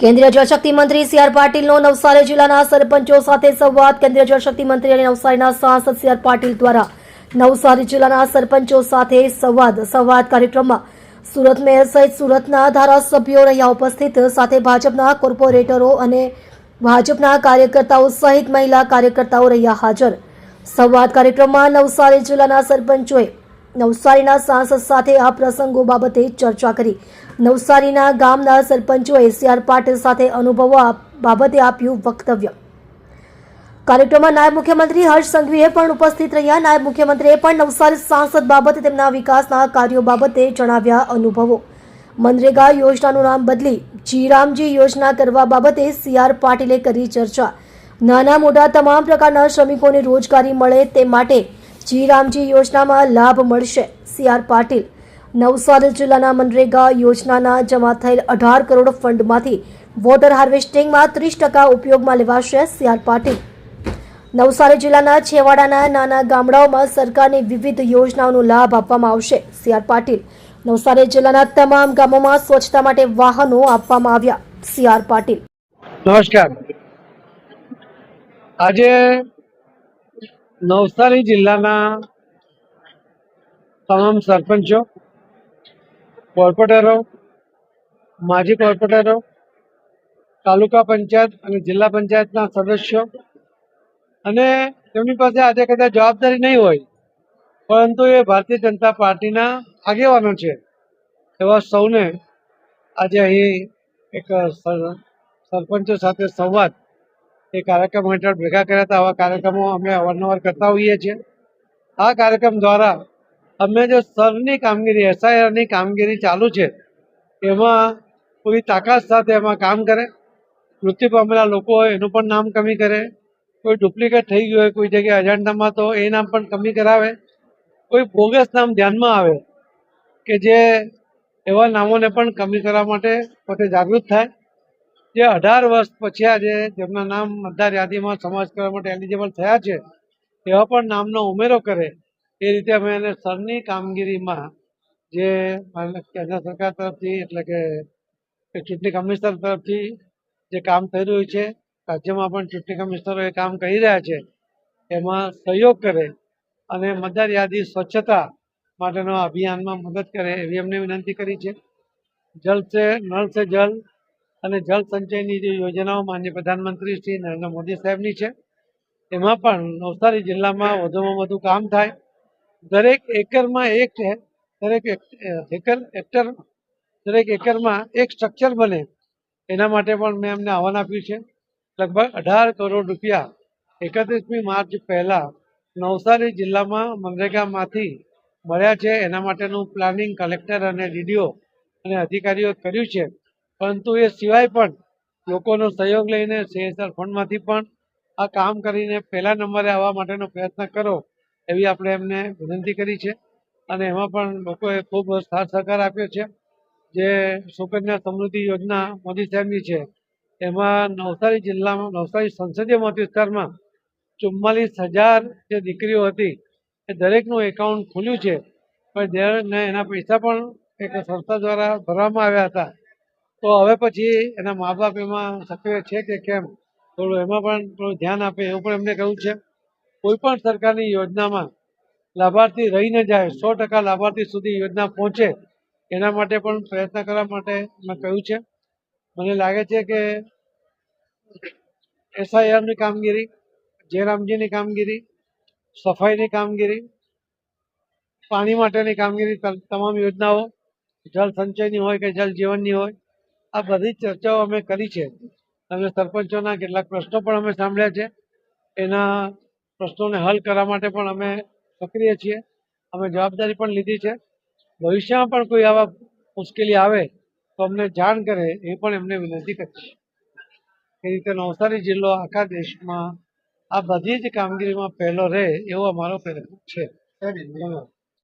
કેન્દ્રીય જળશક્તિ મંત્રી C R પાટીલનો Navsari જિલ્લાના સરપંચો સાથે સંવાદ. કેન્દ્રીય જળશક્તિ મંત્રી અને નવસારીના સાંસદ સી આર પાટીલ દ્વારા નવસારી જિલ્લાના સરપંચો સાથે સંવાદ. સંવાદ કાર્યક્રમમાં સુરત મેયર સહિત સુરતના ધારાસભ્યો રહ્યા ઉપસ્થિત. સાથે ભાજપના કોર્પોરેટરો અને ભાજપના કાર્યકર્તાઓ સહિત મહિલા કાર્યકર્તાઓ રહ્યા હાજર. સંવાદ કાર્યક્રમમાં નવસારી જિલ્લાના સરપંચોએ નવસારીના સાંસદ સાથે આ પ્રસંગો બાબતે ચર્ચા કરી. નવસારીના ગામના સરપંચોએ સીઆર પાટીલ સાથે અનુભવો બાબતે આપ્યું વક્તવ્ય. કાર્યક્રમમાં નાયબ મુખ્યમંત્રી હર્ષ સંઘવીએ પણ ઉપસ્થિત રહ્યા. નાયબ મુખ્યમંત્રીએ પણ નવસારી સાંસદ બાબતે તેમના વિકાસના કાર્યો બાબતે જણાવ્યા અનુભવો. મનરેગા યોજનાનું નામ બદલી જીરામજી યોજના કરવા બાબતે સીઆર પાટીલે કરી ચર્ચા. નાના મોટા તમામ પ્રકારના શ્રમિકોને રોજગારી મળે તે માટે જીરામજી યોજનામાં લાભ મળશે. સી આર પાટીલ, નવસારી જિલ્લાના મનરેગા યોજનાના જમા થયેલ અઢાર કરોડ ફંડમાંથી વોટર હાર્વેસ્ટિંગમાં ત્રીસ ટકા ઉપયોગમાં લેવાશે સી આર પાટીલ. નવસારી જિલ્લાના છેવાડાના નાના ગામડાઓમાં સરકારની વિવિધ યોજનાઓનો લાભ આપવામાં આવશે સી આર પાટીલ. નવસારી જિલ્લાના તમામ ગામોમાં સ્વચ્છતા માટે વાહનો આપવામાં આવ્યા સી આર પાટીલ. નમસ્કાર. આજે નવસારી જિલ્લાના તમામ સરપંચો, કોર્પોરેટરો, માજી કોર્પોરેટરો, તાલુકા પંચાયત અને જિલ્લા પંચાયતના સદસ્યો અને તેમની પાસે આજે કદાચ જવાબદારી નહીં હોય, પરંતુ એ ભારતીય જનતા પાર્ટીના આગેવાનો છે. એવા સૌને આજે અહીં એક સરપંચો સાથે સંવાદ એ કાર્યક્રમ હેઠળ ભેગા કર્યા હતા. આવા કાર્યક્રમો અમે અવારનવાર કરતા હોઈએ છીએ. આ કાર્યક્રમ દ્વારા અમે જે સરની કામગીરી એસઆઈઆરની કામગીરી ચાલુ છે, એમાં કોઈ તાકાત સાથે એમાં કામ કરે. મૃત્યુ પામેલા લોકો હોય એનું પણ નામ કમી કરે. કોઈ ડુપ્લિકેટ થઈ ગયું હોય, કોઈ જગ્યાએ અજાણતામાં તો એ નામ પણ કમી કરાવે. કોઈ બોગસ નામ ધ્યાનમાં આવે કે જે એવા નામોને પણ કમી કરવા માટે પોતે જાગૃત થાય. જે અઢાર વર્ષ પછી આજે જેમના નામ મતદાર યાદીમાં સમાજ કરવા માટે એલિજિબલ થયા છે, એવા પણ નામનો ઉમેરો કરે. એ રીતે અમે એને સરની કામગીરીમાં જે કેન્દ્ર સરકાર તરફથી એટલે કે ચૂંટણી કમિશનર તરફથી જે કામ થઈ રહ્યું છે, રાજ્યમાં પણ ચૂંટણી કમિશનરો એ કામ કરી રહ્યા છે, એમાં સહયોગ કરે અને મતદાર યાદી સ્વચ્છતા માટેના અભિયાનમાં મદદ કરે એવી અમને વિનંતી કરી છે. જલ સે નળ સે જલ અને જળ સંચયની જે યોજનાઓ માન્ય પ્રધાનમંત્રી શ્રી નરેન્દ્ર મોદી સાહેબની છે, એમાં પણ નવસારી જિલ્લામાં વધુમાં વધુ કામ થાય. દરેક એકરમાં એક દરેક એક- એકર હેક્ટર દરેક એકરમાં એક સ્ટ્રક્ચર બને, એના માટે પણ મેં એમને આહવાન આપ્યું છે. લગભગ અઢાર કરોડ રૂપિયા એકત્રીસમી માર્ચ પહેલાં નવસારી જિલ્લામાં મનરેગામાંથી મળ્યા છે. એના માટેનું પ્લાનિંગ કલેક્ટર અને ડીડીઓ અને અધિકારીઓ કર્યું છે. પરંતુ એ સિવાય પણ લોકોનો સહયોગ લઈને સીએસઆર ફંડમાંથી પણ આ કામ કરીને પહેલા નંબરે આવવા માટેનો પ્રયત્ન કરો એવી આપણે એમને વિનંતી કરી છે. અને એમાં પણ લોકોએ ખૂબ સાથ સહકાર આપ્યો છે. જે સુકન્યા સમૃદ્ધિ યોજના મોદી સાહેબની છે. એમાં નવસારી જિલ્લામાં, નવસારી સંસદીય મત વિસ્તારમાં ચુમ્માલીસ હજાર જે દીકરીઓ હતી, એ દરેકનું એકાઉન્ટ ખુલ્યું છે. પણ એના પૈસા પણ એક સંસ્થા દ્વારા ભરવામાં આવ્યા હતા. તો હવે પછી એના મા બાપ એમાં સક્રિય છે કે કેમ? થોડું એમાં પણ થોડું ધ્યાન આપે, એવું પણ એમને કહ્યું છે. કોઈ પણ સરકારની યોજનામાં લાભાર્થી રહીને જાય, સો ટકા લાભાર્થી સુધી યોજના પહોંચે, એના માટે પણ પ્રયત્ન કરવા માટે મેં કહ્યું છે. મને લાગે છે કે એસઆઈઆરની કામગીરી, જયરામજીની કામગીરી, સફાઈની કામગીરી, પાણી માટેની કામગીરી તમ- તમામ યોજનાઓ, જળ સંચયની હોય કે જલ જીવનની હોય આ બધી ચર્ચાઓ અમે કરી છે. અને સરપંચોના કેટલાક પ્રશ્નો પણ અમે સાંભળ્યા છે. એના પ્રશ્નોને હલ કરવા માટે પણ અમે સક્રિય છીએ. અમે જવાબદારી પણ લીધી છે. ભવિષ્યમાં પણ કોઈ આવા મુશ્કેલી આવે તો અમને જાણ કરે એ પણ એમને વિનંતી કરીશ. એ રીતે નવસારી જિલ્લો આખા દેશમાં આ બધી જ કામગીરીમાં પહેલો રહે એવો અમારો પ્રયત્ન છે. ધન્યવાદ